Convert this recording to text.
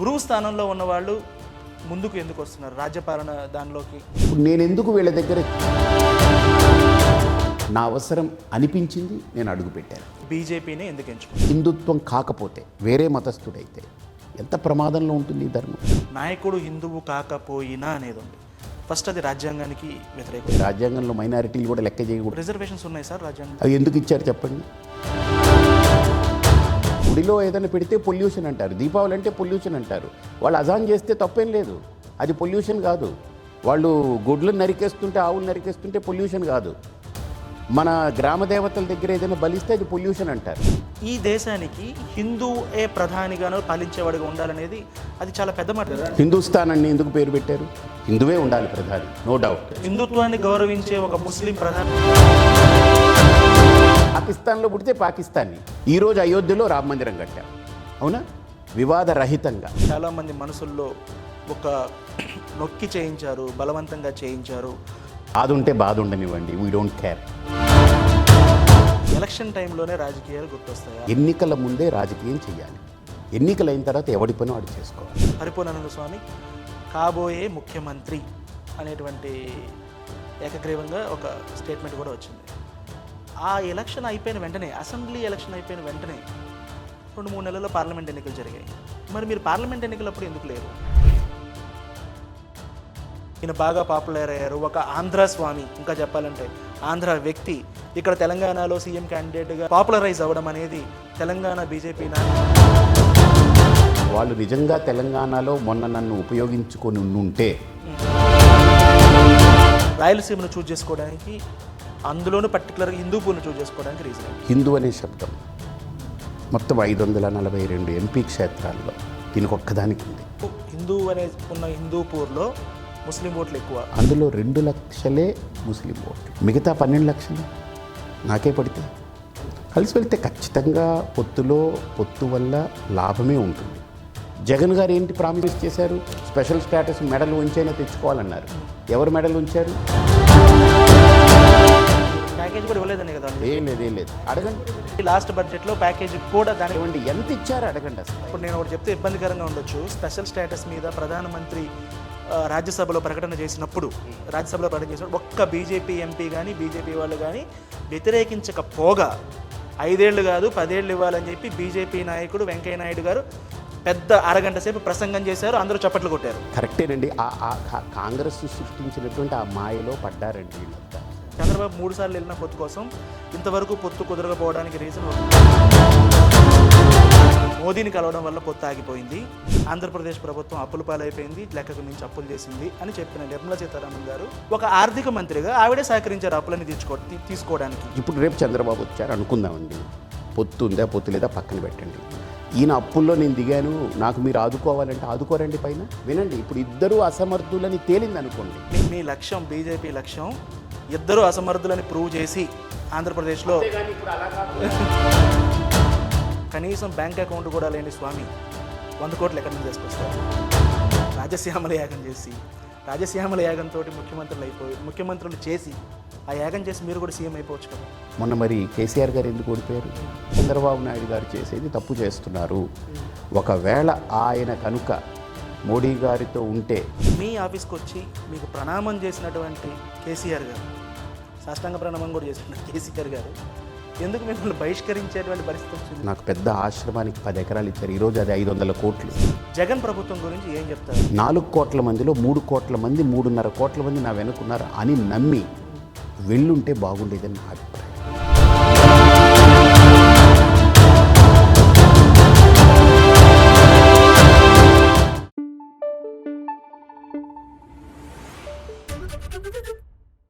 గురువు స్థానంలో ఉన్న వాళ్ళు ముందుకు ఎందుకు వస్తున్నారు? రాజ్యపాలన దానిలోకి. ఇప్పుడు నేను ఎందుకు వీళ్ళ దగ్గర నా అవసరం అనిపించింది నేను అడుగుపెట్టాను. బీజేపీని ఎందుకు ఎంచుకున్నారు హిందుత్వం కాకపోతే వేరే మతస్థుడైతే ఎంత ప్రమాదంలో ఉంటుంది ఈ ధర్మం? నాయకుడు హిందువు కాకపోయినా అనేది ఉంది. ఫస్ట్ అది రాజ్యాంగానికి వ్యతిరేకం. రాజ్యాంగంలో మైనారిటీలు కూడా లెక్క చేయకూడదు. రిజర్వేషన్స్ ఉన్నాయి సార్ రాజ్యాంగం అవి ఎందుకు ఇచ్చారు చెప్పండి? గుడిలో ఏదైనా పెడితే పొల్యూషన్ అంటారు. దీపావళి అంటే పొల్యూషన్ అంటారు. వాళ్ళు అజాన్ చేస్తే తప్పేం లేదు. అది పొల్యూషన్ కాదు. వాళ్ళు గుడ్లను నరికేస్తుంటే ఆవులు నరికేస్తుంటే పొల్యూషన్ కాదు. మన గ్రామ దేవతల దగ్గర ఏదైనా బలిస్తే అది పొల్యూషన్ అంటారు. ఈ దేశానికి హిందువే ప్రధానిగానో పాలించేవాడిగా ఉండాలనేది అది చాలా పెద్ద మాట. హిందుస్థాన్ అని ఎందుకు పేరు పెట్టారు? హిందువే ఉండాలి ప్రధాని నో డౌట్ హిందుత్వాన్ని గౌరవించే ఒక ముస్లిం ప్రధాని. పాకిస్తాన్లో పుడితే పాకిస్తాన్ని ఈరోజు అయోధ్యలో రామ మందిరం కట్టాం. అవునా? వివాదరహితంగా. చాలా మంది మనసుల్లో ఒక నొక్కి చేయించారు బలవంతంగా చేయించారు. బాధ ఉంటే బాధ ఉండనివ్వండి వీ డోంట్ కేర్ ఎలక్షన్ టైంలోనే రాజకీయాలు గుర్తొస్తాయి? ఎన్నికల ముందే రాజకీయం చేయాలి ఎన్నికలు అయిన తర్వాత ఎవడి పని వాడు చేసుకోవాలి. పరిపూర్ణానంద స్వామి కాబోయే ముఖ్యమంత్రి అనేటువంటి ఏకగ్రీవంగా ఒక స్టేట్మెంట్ కూడా వచ్చింది. ఆ ఎలక్షన్ అయిపోయిన వెంటనే అసెంబ్లీ ఎలక్షన్ అయిపోయిన వెంటనే రెండు మూడు నెలల్లో పార్లమెంట్ ఎన్నికలు జరిగాయి. మరి మీరు పార్లమెంట్ ఎన్నికలప్పుడు ఎందుకు లేరు? ఈయన బాగా పాపులర్ అయ్యారు. ఒక ఆంధ్ర స్వామి ఇంకా చెప్పాలంటే ఆంధ్ర వ్యక్తి. ఇక్కడ తెలంగాణలో సీఎం క్యాండిడేట్గా పాపులరైజ్ అవ్వడం అనేది తెలంగాణ బీజేపీ వాళ్ళు నిజంగా తెలంగాణలో మొన్న నన్ను ఉపయోగించుకొని ఉంటే రాయలసీమను చూజ్ చేసుకోవడానికి అందులోనూ పర్టికులర్గా హిందూపూర్ని చూజ్ చేసుకోవడానికి రీజన్ హిందూ అనే శబ్దం. మొత్తం ఐదు వందల నలభై రెండు ఎంపీ క్షేత్రాల్లో దీనికి ఒక్కదానికి ఉంది. హిందూ అనే ఉన్న హిందూపూర్లో ముస్లిం ఓట్లు ఎక్కువ. అందులో రెండు లక్షలే ముస్లిం ఓట్లు. మిగతా పన్నెండు లక్షలు? నాకే పడితే. కలిసి వెళ్తే ఖచ్చితంగా పొత్తులో పొత్తు వల్ల లాభమే ఉంటుంది. జగన్ గారు ఏంటి ప్రామిస్ చేశారు? స్పెషల్ స్టేటస్ మెడల్ ఉంచైనా తెచ్చుకోవాలన్నారు. ఎవరు మెడల్ ఉంచారు? ప్యాకేజ్ కూడా ఇవ్వలేదని కదా ఏం లేదు ఏం లేదు. అడగండి. లాస్ట్ బడ్జెట్లో ప్యాకేజ్ కూడా దానికి ఎంత ఇచ్చారు అడగండి అసలు? ఇప్పుడు నేను ఒకటి చెప్తే ఇబ్బందికరంగా ఉండొచ్చు. స్పెషల్ స్టేటస్ మీద ప్రధానమంత్రి రాజ్యసభలో ప్రకటన చేసినప్పుడు రాజ్యసభలో ప్రకటన చేసినప్పుడు ఒక్క బీజేపీ ఎంపీ కానీ బీజేపీ వాళ్ళు కానీ వ్యతిరేకించకపోగా ఐదేళ్ళు కాదు పదేళ్ళు ఇవ్వాలని చెప్పి బీజేపీ నాయకుడు వెంకయ్య నాయుడు గారు పెద్ద అరగంట సేపు ప్రసంగం చేశారు అందరూ చప్పట్లు కొట్టారు. కరెక్టేనండి. ఆ కాంగ్రెస్ సృష్టించినటువంటి ఆ మాయలో పడ్డారండి వీళ్ళంతా చంద్రబాబు మూడు సార్లు వెళ్ళిన పొత్తు కోసం ఇంతవరకు పొత్తు కుదరకపోవడానికి రీజన్ మోదీని కలవడం వల్ల పొత్తు ఆగిపోయింది. ఆంధ్రప్రదేశ్ ప్రభుత్వం అప్పుల పాలైపోయింది లెక్కకు మించి అప్పులు చేసింది అని చెప్పిన నిర్మలా సీతారామన్ గారు ఒక ఆర్థిక మంత్రిగా ఆవిడే సహకరించారు అప్పులని తీసుకో తీసుకోవడానికి. ఇప్పుడు రేపు చంద్రబాబు వచ్చారు అనుకుందామండి. పొత్తు ఉందా పొత్తు లేదా పక్కన పెట్టండి. ఈయన అప్పుల్లో నేను దిగాను నాకు మీరు ఆదుకోవాలంటే ఆదుకోరండి పైన. వినండి ఇప్పుడు ఇద్దరు అసమర్థులని తేలింది అనుకోండి మీ- లక్ష్యం బీజేపీ లక్ష్యం ఇద్దరు అసమర్థులని ప్రూవ్ చేసి ఆంధ్రప్రదేశ్లో కనీసం బ్యాంక్ అకౌంట్ కూడా లేని స్వామి వంద కోట్లు ఎక్కడి నుంచి తీసుకొస్తారు? రాజశ్యామల యాగం చేసి రాజశ్యామల యాగంతో ముఖ్యమంత్రులు అయిపోయి ముఖ్యమంత్రులు చేసి ఆ యాగం చేసి మీరు కూడా సీఎం అయిపోవచ్చు కదా. మొన్న మరి కేసీఆర్ గారు ఎందుకు ఓడిపోయారు? చంద్రబాబు నాయుడు గారు చేసేది తప్పు చేస్తున్నారు. ఒకవేళ ఆయన కనుక మోడీ గారితో ఉంటే మీ ఆఫీస్కి వచ్చి మీకు ప్రణామం చేసినటువంటి కేసీఆర్ గారు సాష్టాంగ ప్రణామం కూడా చేసిన కేసీఆర్ గారు ఎందుకు మిమ్మల్ని బహిష్కరించేటువంటి పరిస్థితి వచ్చింది? నాకు పెద్ద ఆశ్రమానికి పది ఎకరాలు ఇచ్చారు. ఈరోజు అది ఐదు వందల కోట్లు. జగన్ ప్రభుత్వం గురించి ఏం చెప్తారు? నాలుగు కోట్ల మందిలో మూడు కోట్ల మంది మూడున్నర కోట్ల మంది నా వెనుకున్నారు అని నమ్మి వెళ్ళుంటే బాగుండేదని నా అభిప్రాయం.